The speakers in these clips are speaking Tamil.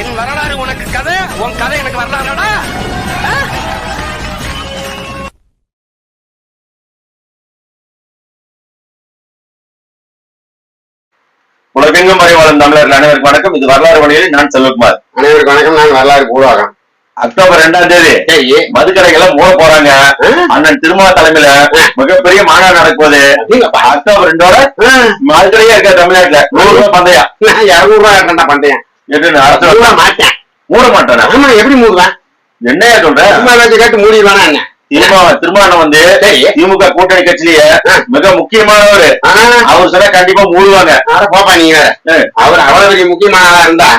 என் வரலாறு உனக்கு கதை உன் கதை எனக்கு வரலாறுடா. உலகெங்கும் வரை வாழும் தமிழர்கள் அனைவருக்கும் வணக்கம். இது வரலாறு வழியில் நான் செல்வகுமார். அனைவருக்கு வணக்கம். நான் வரலாறு பூர்வாகம். அக்டோபர் ரெண்டாம் தேதி மதுக்கடைகளை மூட போறாங்க. அண்ணன் திருமா தலைமையில மிகப்பெரிய மாநாடு நடக்குது. அப்படிங்கப்பா. அக்டோபர் ரெண்டோட மதுக்கடையே இருக்க தமிழ்நாட்டுல. நூறு ரூபாய் பந்தயம். நான் இருநூறு ரூபாய் அரசு மூட மாட்டேன். மூட மாட்டானா? ஆமா எப்படி மூடுவேன்? என்னையா சொல்ற? வச்சு கேட்டு மூடிடுவானா என்ன? திருமா திருமாவளவன் வந்து. திமுக கூட்டணி கட்சியிலேயே மிக முக்கியமானவர். அவர் சொன்னா கண்டிப்பா மூடுவாங்க. போப்பா நீங்க அவர் அவ்வளவு பெரிய முக்கியமான ஆளா இருந்தா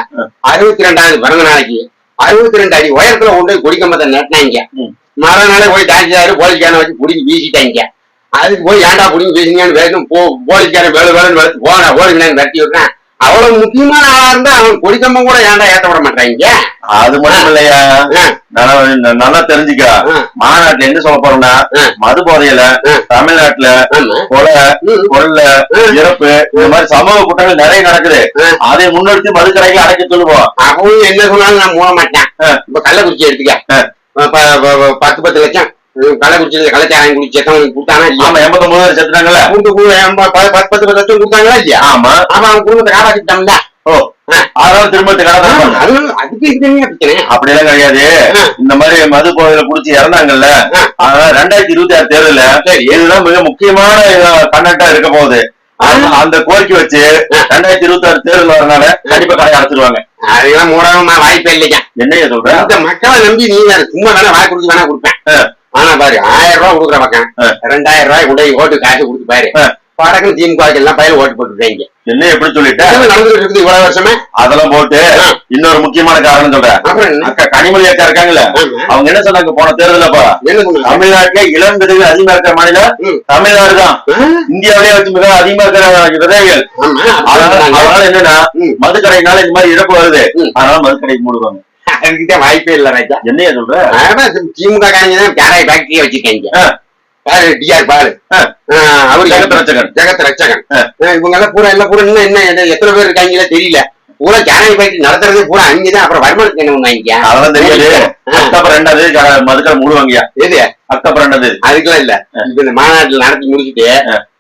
அறுபத்தி ரெண்டாவது பிறந்த நாளைக்கு அறுபத்தி ரெண்டு அடி உயரத்துல கொண்டு போய் கொடிக்கம்பத்தை நட்டினாங்க. மறுநாளே போய் தாசிதாரு போலீஸ்காரனை வச்சு புடிங்கி வீசிட்டாங்க. அதுக்கு போய் ஏன்டா புடிங்கி வீசிங்கன்னு வேணும் போலீஸ்காரன் வேலை வேலைன்னு போன போலீஸ்காரன் தட்டி விடுறேன். அவ்வளவு முக்கியமான ஆளா இருந்தா அவன் கொடிக்கம்பம் கூட ஏன்டா ஏத்த விட மாட்டாங்க அது மட்டும் இல்லையா. நல்லா நல்லா தெரிஞ்சுக்க. மாநாட்டுல என்ன சொல்ல போறோம்னா. மது போதையில. தமிழ்நாட்டுல கொலை. கொள்ள இறப்பு இந்த மாதிரி சமூக குற்றங்கள் நிறைய நடக்குது. அதை முன்னெடுத்து மதுக்கடைகளை அடைக்க சொல்லுவோம் அவங்க என்ன சொன்னாலும் நான் மூட மாட்டேன். இப்ப கள்ளக்குறிச்சி எடுத்துக்க பத்து பத்து லட்சம் கள்ளக்குறிச்சியில கள்ளச்சாராயம் குடிச்சு எத்தவனுக்கு கொடுத்தானா இல்லையா? ஆமா எண்பத்தி ஒன்பது செத்துட்டாங்கல்ல? கூட்டு பத்து பத்து பத்து லட்சம் கொடுத்தாங்களா இல்லையா? ஆமா. அவன் அவன் குடும்பத்தை காப்பாத்திட்டான்ல ஓ. அதனால அதனால அதுக்கு என்ன பிரச்சனை? அப்படியெல்லாம் கிடையாது. இந்த மாதிரி மது போதையில குடிச்சு இறந்தாங்கல்ல. அதனால ரெண்டாயிரத்தி இருபத்தி ஆறு தேர்தல்ல இதுதான் மிக முக்கியமான கண்டக்டா இருக்க போகுது. அந்த- கோரிக்கை வச்சு ரெண்டாயிரத்தி இருபத்தி ஆறு தேர்தல் வரனால கண்டிப்பா கடை அடைச்சிருவாங்க. அதெல்லாம் மூடமா வாய்ப்பே இல்லையா? என்னைய சொல்ற? இந்த மக்களை நம்பி நீ வேற சும்மா வேணா வாய் கொடுத்து வேணா கொடுப்பேன். ஆனா பாரு ஆயிரம் ரூபாய் கொடுக்குற பக்கம். ரெண்டாயிரம் ரூபாய் போய் ஓட்டு காசு கொடுத்து பாரு ஆ. படக்குன்னு திமுக எல்லாம் பயில ஓட்டு போட்டுருக்காங்க என்ன எப்படி சொல்லிட்ட நடந்துட்டு இருக்குது இவ்வளவு வருஷமே அதெல்லாம் போட்டு. இன்னொரு முக்கியமான காரணம் சொல்றேன் அக்கா கனிமொழி அக்கா இருக்காங்கல்ல. அவங்க என்ன சொன்னாங்க போன தேர்தலப்பா? தமிழ்நாட்டுல இளம் விதைகள் அதிகமா இருக்கிற மாநிலம். தமிழ்நாடு தான் ஆ? இந்தியாவிலே வச்சு மிக அதிகமா இருக்கிற விதைகள் ஆமா, அதனால என்னன்னா. மதுக்கடைனால இந்த மாதிரி இழப்பு வருது. அதனால மதுக்கடை மூடுவாங்க அதுக்கிட்ட வாய்ப்பே இல்ல ராஜா. என்னைய சொல்ற? திமுக காரங்க தான் பேராய் ஃபேக்டரியை வச்சிருக்காங்க. பாரு டிஆர். ஆ, அவரு ஜெகத் ரட்சகன். ஜெகத். ஆ, இவங்க எல்லாம் பூரா எல்லாம் பூரா இன்னும் என்ன எத்தனை பேர் இருக்காங்களே தெரியல. பூரா ஜனநாயக ஃபேக்டரி நடத்துறது பூரா அங்கதான் அப்புறம் வருமானத்துக்கு என்ன பண்ணுவாங்க அதெல்லாம் தெரியாது. அக்டோபர் ரெண்டாம் தேதி க- மதுக்கடை மூடுவாங்கயா எது? அக்டோபர் ரெண்டாம் தேதி அதுக்கெல்லாம் இல்ல. இப்ப இந்த மாநாட்டுல நடத்தி முடிச்சுட்டு.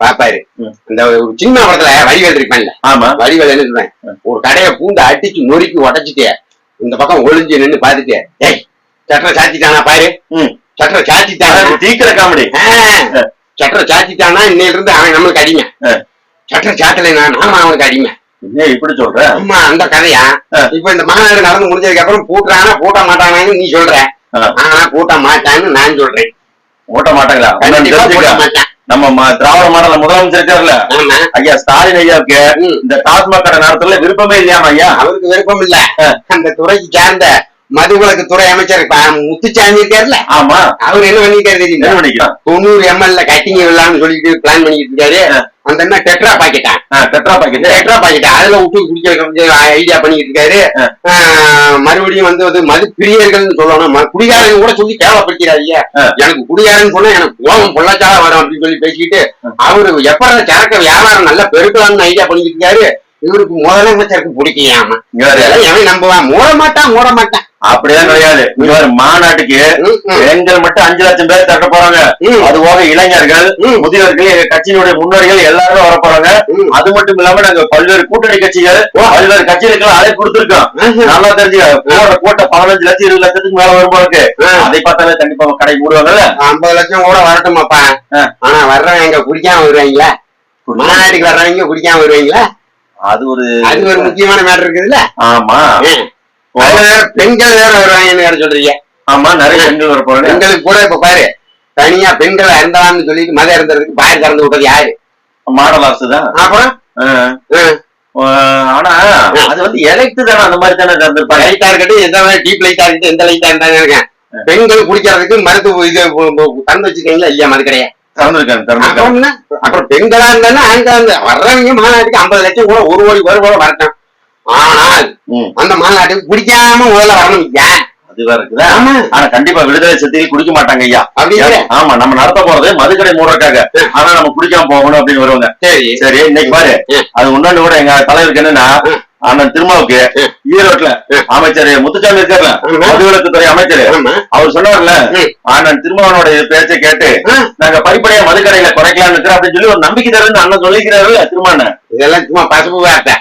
பாப்பாரு. இந்த ஒரு சின்ன படத்துல வடிவேல் இருப்பான்ல. ஆமா. வடிவேல் என்ன சொல்றேன்? ஒரு கடையை பூந்து அடிச்சு நொறுக்கி உடைச்சிட்டு இந்த பக்கம் ஒளிஞ்சு நின்னு பாத்துட்டு ஏய் சட்டரை சாத்திட்டானா பாரு. ம். சட்டரை சாத்திட்டானா தீக்கிர காமெடி. சட்டரை சாத்திட்டானா இன்னையில இருந்து அவன் நம்மளுக்கு அடிமை. சட்டரை சாத்தலைனா நாம அவனுக்கு அடிமை. இப்படி சொல்ற? ஆமா அந்த கதையா. இப்ப இந்த மாநாடு நடந்து முடிஞ்சதுக்கு அப்புறம் பூட்டுறானா பூட்ட மாட்டானான்னு நீ சொல்ற. ஆனா பூட்ட மாட்டான்னு நான் சொல்றேன். ஓட்ட மாட்டாங்களா? நம்ம திராவிட மாடல முதலமைச்சர் இருக்காருல்ல ஐயா ஸ்டாலின் ஐயாவுக்கு. இந்த டாஸ்மாக் கடை நடத்துல விருப்பமே இல்லையாமா ஐயா? அவருக்கு விருப்பம் இல்ல. அந்த துறைக்கு சார்ந்த மதுவிலக்கு துறை அமைச்சர் முத்துச்சாமி இருக்காருல்ல ஆமா. அவர் என்ன பண்ணிருக்காரு தெரியுமா? தொண்ணூறு எம்எல்ல கட்டிங் விடலாம்னு சொல்லிட்டு பிளான் பண்ணிட்டு இருக்காரு. அந்த என்ன டெட்ரா பாக்கெட்டான் டெட்ரா பாக்கெட் டெட்ரா பாக்கெட் அதுல விட்டு குடிக்க ஐடியா பண்ணிட்டு இருக்காரு மறுபடியும் வந்து வந்து மது பிரியர்கள்னு சொல்லணும் குடிகாரன் கூட சொல்லி கேவலப்படுத்திடாதீங்க. எனக்கு குடிகாரன் சொன்னா எனக்கு கோபம் பொள்ளாச்சாலா வரும் அப்படின்னு சொல்லி பேசிக்கிட்டு அவரு எப்ப சரக்க வியாபாரம் நல்லா பெருக்கலாம்னு ஐடியா பண்ணிட்டு இருக்காரு இவருக்கு முதலமைச்சருக்கு இதெல்லாம் எவன் நம்புவான் மூட மாட்டான் மூட மாட்டான் அப்படிதான் கிடையாது மாநாட்டுக்கு. பெண்கள் மட்டும் அஞ்சு லட்சம் பேர் தட்ட போறாங்க. அது போக இளைஞர்கள். முதியவர்கள் எங்க கட்சியினுடைய முன்னோடிகள் எல்லாருமே வர போறாங்க. அது மட்டும் இல்லாம நாங்க பல்வேறு கூட்டணி கட்சிகள் பல்வேறு கட்சிகளுக்கு அழைப்பு கொடுத்திருக்கோம். நல்லா தெரிஞ்சுக்க போட்ட கூட்ட பதினஞ்சு லட்சம் இருபது லட்சத்துக்கு மேல வரும்போது ஆ. அதை பார்த்தாலே கண்டிப்பா கடை மூடுவாங்கல்ல ஐம்பது லட்சம் கூட வரட்டுமாப்பா ஆ. ஆனா வர்றவங்க எங்க குடிக்காம வருவாங்களா மாநாட்டுக்கு வர்றவங்க குடிக்காம வருவாங்களா அது ஒரு அது ஒரு முக்கியமான மேட்டர் இருக்குதுல்ல? ஆமா. பெண்கள் வேற வருவாங்கன்னு வேற சொல்றீங்க. ஆமா நிறைய பெண்கள் வர போறாங்க. பெண்களுக்கு கூட இப்ப பாரு தனியா பெண்களை அறந்தலாம்னு சொல்லிட்டு மதம் இருந்ததுக்கு பாய் திறந்து விட்டது யாரு? மாடல் அரசு தான். அப்புறம்? ஆனா அது வந்து எலக்ட் தானே அந்த மாதிரி தானே இருந்திருப்பாங்க லைட்டா இருக்கட்டும் எந்த டீப் லைட்டா இருக்கட்டும் எந்த லைட்டா இருந்தாங்க பெண்கள் குடிக்கிறதுக்கு மருத்துவ இது தந்து வச்சிருக்கீங்களா இல்லையா? மது கிடையாது திறந்திருக்காங்க அப்புறம் பெண்களா இருந்தாலும் ஆண்களா இருந்தா வர்றவங்க மாநாட்டுக்கு ஐம்பது லட்சம் கூட ஒரு கோடி ஒரு கூட வரட்டும். ஆனால். அந்த மாநாட்டுக்கு குடிக்காம முதல்ல வரணும் ஏன்? அது வேற இருக்குதா ஆனா கண்டிப்பா விடுதலை சிறுத்தைகள் குடிக்க மாட்டாங்க ஐயா. அப்படிங்கிற ஆமா நம்ம நடத்த போறது மதுக்கடை மூடுறதுக்காக. ஆனா நம்ம குடிக்காம போகணும் அப்படின்னு வருவாங்க. சரி. சரி இன்னைக்கு பாரு. அது முன்னாடி கூட எங்க தலைவருக்கு என்னன்னா அண்ணன் திருமாவுக்கு ஈரோட்ல அமைச்சர் முத்துசாமி இருக்காருல்ல ஆமா. மதுவிலக்குத்துறை அமைச்சர் அவர் சொன்னார்ல. அண்ணன் திருமாவனோட பேச்சை கேட்டு. நாங்க படிப்படியா மதுக்கடையில குறைக்கலாம்னு இருக்கிறோம் அப்படின்னு சொல்லி ஒரு நம்பிக்கை தருன்னு அண்ணன் சொல்லிக்கிறாரு திருமான இதெல்லாம் சும்மா பசுப்பு வார்த்தை.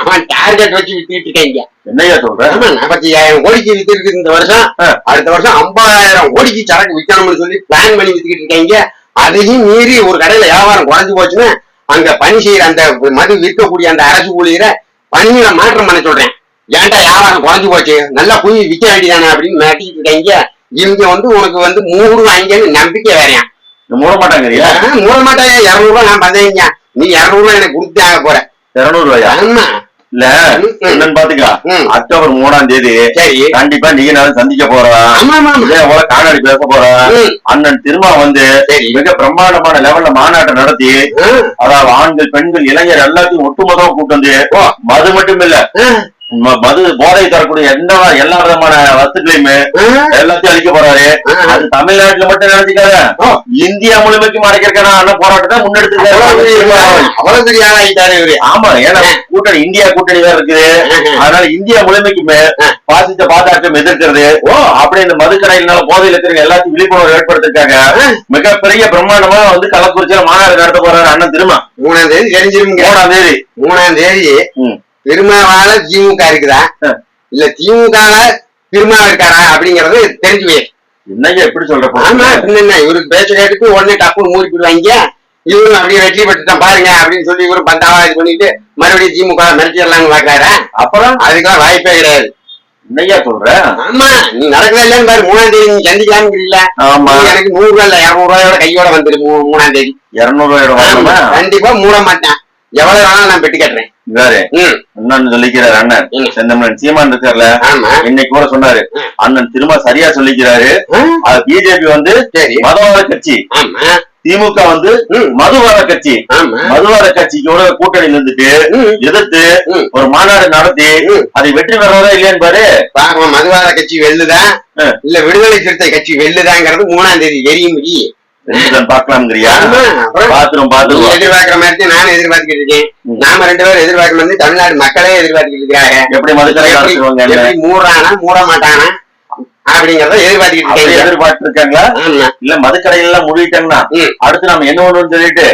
அவன் டார்கெட் வச்சு வித்துட்டு இருக்காங்க என்னையா சொல்ற ஆமா நாற்பத்தி ஐயாயிரம் கோடிக்கு வித்திருக்கு இந்த வருஷம். அடுத்த வருஷம் ஐம்பதாயிரம் கோடிக்கு சரக்கு விற்கணும்னு சொல்லி பிளான் பண்ணி வித்துக்கிட்டு இருக்காங்க அதையும் மீறி ஒரு கடையில வியாபாரம் குறைஞ்சு போச்சுன்னா அங்க பணி செய்யற அந்த மது விற்கக்கூடிய அந்த அரசு ஊழியரை பணியில மாற்றம் பண்ண சொல்றேன். ஏன்டா வியாபாரம் குறைஞ்சு போச்சு? நல்லா குழி விற்க வேண்டியதானே அப்படின்னு மிரட்டிக்கிட்டு இருக்காங்க. இவங்க வந்து உனக்கு வந்து மூணு வாங்கின்னு நம்பிக்கை வேறையான் மூட மாட்டாங்கறியா மூட மாட்டாங்க இருநூறு ரூபாய் நான் பந்தேங்க நீ இருநூறு ரூபாய் எனக்கு கொடுத்தே ஆக போற. இருநூறு ரூபாயா ஆமா. இல்ல. என்னன்னு பாத்துக்கா. அக்டோபர் மூணாம் தேதி சரி கண்டிப்பா நீங்க நானும் சந்திக்க போறோம் ஆமா இதே போல காணொலி பேச போறோம் ம். அண்ணன் திருமா வந்து மிக பிரம்மாண்டமான லெவல்ல மாநாட்டை நடத்தி அதாவது ஆண்கள் பெண்கள் இளைஞர் எல்லாத்தையும் ஒட்டுமொத்தமா கூட்டு வந்து. மது மட்டும் இல்ல மது போதை தரக்கூடிய எந்த எல்லா விதமான வஸ்துக்களையுமே எல்லாத்தையும் அழிக்க போறாரு. அது தமிழ்நாட்டுல மட்டும் நினைச்சுக்காத. இந்தியா முழுமைக்கும் அடைக்கிறக்கான அண்ணன் போராட்டத்தை முன்னெடுத்து அவ்வளவு பெரிய ஆளாயிட்டாரு இவரு. ஆமா. ஏன்னா கூட்டணி இந்தியா கூட்டணி வேற இருக்குது. அதனால இந்தியா முழுமைக்குமே பாசித்த பாதாட்டம் எதிர்க்கிறது. ஓ. அப்படி இந்த மதுக்கடையினால போதையில் இருக்கிற எல்லாத்தையும் விழிப்புணர்வு ஏற்படுத்துறதுக்காக மிகப்பெரிய பிரம்மாண்டமா வந்து கள்ளக்குறிச்சியில மாநாடு நடத்த போறாரு அண்ணன் திருமா. மூணாம் தேதி தெரிஞ்சிருங்க மூணாம் தேதி. மூணாம் தேதி ம். திருமாவால திமுக இருக்குதா. இல்ல திமுகல திருமா இருக்காரா? அப்படிங்கறது தெரிஞ்சுவே என்னங்க எப்படி சொல்ற ஆமா என்ன? இவருக்கு பேச்ச கேட்டுக்கு உடனே டப்புன்னு மூடி போடுவாங்க. இவரும் அப்படியே வெற்றி பெற்றுட்டான் பாருங்க அப்படின்னு சொல்லி இவரும் பந்தாவா இது பண்ணிட்டு மறுபடியும் திமுக மிரட்டிடலாம்னு பாக்குறாரா அப்புறம்? அதுக்கெல்லாம் வாய்ப்பே கிடையாது. என்னையா சொல்ற? ஆமா நீ நடக்கல இல்லன்னு பாரு மூணாம் தேதி நீ சந்திக்கலாம்னு ஆமா. எனக்கு நூறு ரூபாய் இல்ல இருநூறு ரூபாயோட கையோட வந்துரு மூணாம் தேதி. இருநூறு ரூபாயோட கண்டிப்பா மூட மாட்டேன். எவ்வளவு வேணாலும் நான் பெட்டி கட்டுறேன். இன்னொன்னு சொல்லிக்கிறாரு அண்ணன். செந்தமன் சீமான் இருக்கார்ல? ஆமா. இன்னைக்கு கூட சொன்னாரு. அண்ணன் திரும்ப சரியா சொல்லிக்கிறாரு. பிஜேபி வந்து சரி. மதவாத கட்சி. ஆமா. திமுக வந்து ம். மதுவாத கட்சி. ஆமா. மதுவாத கட்சிக்கோட கூட்டணியில இருந்துட்டு எதிர்த்து. ஒரு மாநாடு நடத்தி. அதை வெற்றி பெறவரா இல்லையான்னு பாரு. மதுவாத கட்சி வெல்லுதா? ஆ. இல்ல விடுதலை சிறுத்தை கட்சி வெல்லுதாங்கிறது மூணாம் தேதி தெரியும். பாக்கலாம்ங்கிறியா பாத்துரும் நீ பாத்துருவோம் எதிர்பார்க்கிற மாதிரி நானும் எதிர்பார்த்துக்கிட்டு இருக்கேன். நாம ரெண்டு பேரும் எதிர்பார்க்கணும் வந்து தமிழ்நாடு மக்களே எதிர்பார்த்துக்கிட்டு இருக்காங்க. எப்படி மூடுறானா மூட மாட்டானா அப்படிங்கறத எதிர்பார்த்துக்கிட்டு எதிர்பார்த்து இருக்காங்களா இல்ல மதுக்கடைகள் எல்லாம் மூடிட்டாங்கன்னா ம். அடுத்து நம்ம என்ன ஒண்ணுன்னு சொல்லிட்டு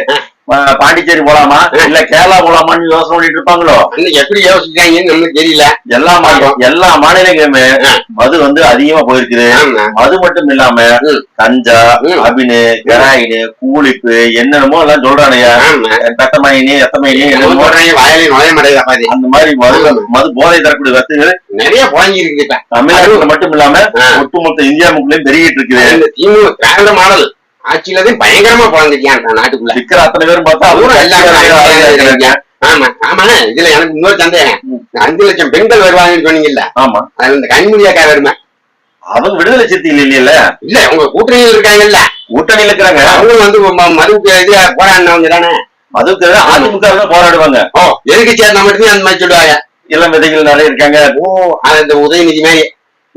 பாண்டிச்சேரி போலாமா? இல்ல கேரளா போலாமான்னு யோசனை பண்ணிட்டு இருப்பாங்களோ? இன்னும் எப்படி யோசிக்கிறாங்கன்னு நமக்கு தெரியல. எல்லா மாநிலம் எல்லா மாநிலங்களுமே. மது வந்து அதிகமா போயிருக்குது. ஆமா. அது மட்டும் இல்லாம. கஞ்சா. அபினு கெராயினு கூலிப்பு என்னென்னமோ எல்லாம் சொல்றானுங்க. ஆமா. தட்டமயினி எத்தமயினி என்னமோ என்னென்னமோ. போடுறாங்க வாயிலே நுழைய அந்த மாதிரி மது. மது போதை தரக்கூடிய வசதிகள் நிறைய புழங்கி இருக்குது தமிழ்நாட்டுல மட்டும் இல்லாம. ஒட்டுமொத்த இந்தியா முக்கிலையும் பெருகிட்டு இருக்குது. திமுக மாடல். ஆட்சியில தான் பயங்கரமா புழங்கிருக்கான் நாட்டுக்குள்ள? சிக்கிற அத்தனை பேரும் பார்த்தா பூரா அவரும் எல்லாமே. ஆமா. ஆமா இதுல எனக்கு இன்னொரு சந்தேகம். அஞ்சு லட்சம் பெண்கள் வருவாங்கன்னு சொன்னீங்கல்ல? ஆமா. அதுல இந்த கனிமொழியாக்கா வருமா? அவங்க விடுதலை சிறுத்தைகள் இல்லையில இல்ல உங்க கூட்டணியில் இருக்காங்கல்ல. கூட்டணியில இருக்கிறாங்க. அவங்க வந்து மதுவுக்கு இது போராடினவங்க தானே? அதுக்கு அதிமுக தான் போராடுவாங்க. ஓ எதுக்கு சேர்ந்தா மட்டுமே அந்த மாதிரி சொல்லுவாங்க? இளம் விதைகள் நிறைய இருக்காங்க. ஓ அது இந்த உதயநிதி மாதிரி.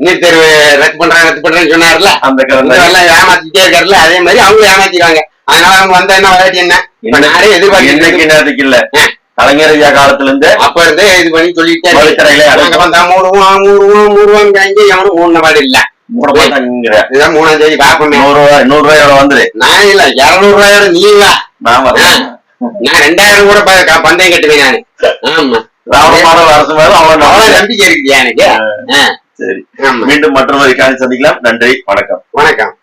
நீட் தேர்வு ரத்து பண்றாங்க ரத்து பண்றேன்னு சொன்னார்ல? அந்த எல்லாம் ஏமாத்திட்டே இருக்காருல்ல அதே மாதிரி அவங்க ஏமாத்திடுவாங்க. அதனால அவங்க வந்தா என்ன விளையாட்டு என்ன? நானே எதிர்பார்க்க இன்னைக்கு நேரத்துக்கு இல்ல. ஆ. கலைஞர் ஐயா காலத்துல இருந்து அப்ப இருந்தே இது பண்ணி சொல்லிட்டே அடக்கம் வந்தா மூடுவோம் மூடுவோம் மூடுவோம் எவனும் மூணு பாடு இல்ல. இதுதான் மூணாம் தேதி பாப்போமே நூறு ரூபாய் நூறு ரூபாயோட வந்துரு நான் இல்ல. இருநூறு ரூபாயோட நீ நான் ரெண்டாயிரம் கூட பந்தயம் கட்டுவேன் நானு. ஆமா. ராவண மாடல் அரசு மேல அவ்வளவு நம்பிக்கை. இருக்குயா எனக்கு. சரி. மீண்டும் மற்றொரு சந்திக்கலாம். நன்றி வணக்கம். வணக்கம்.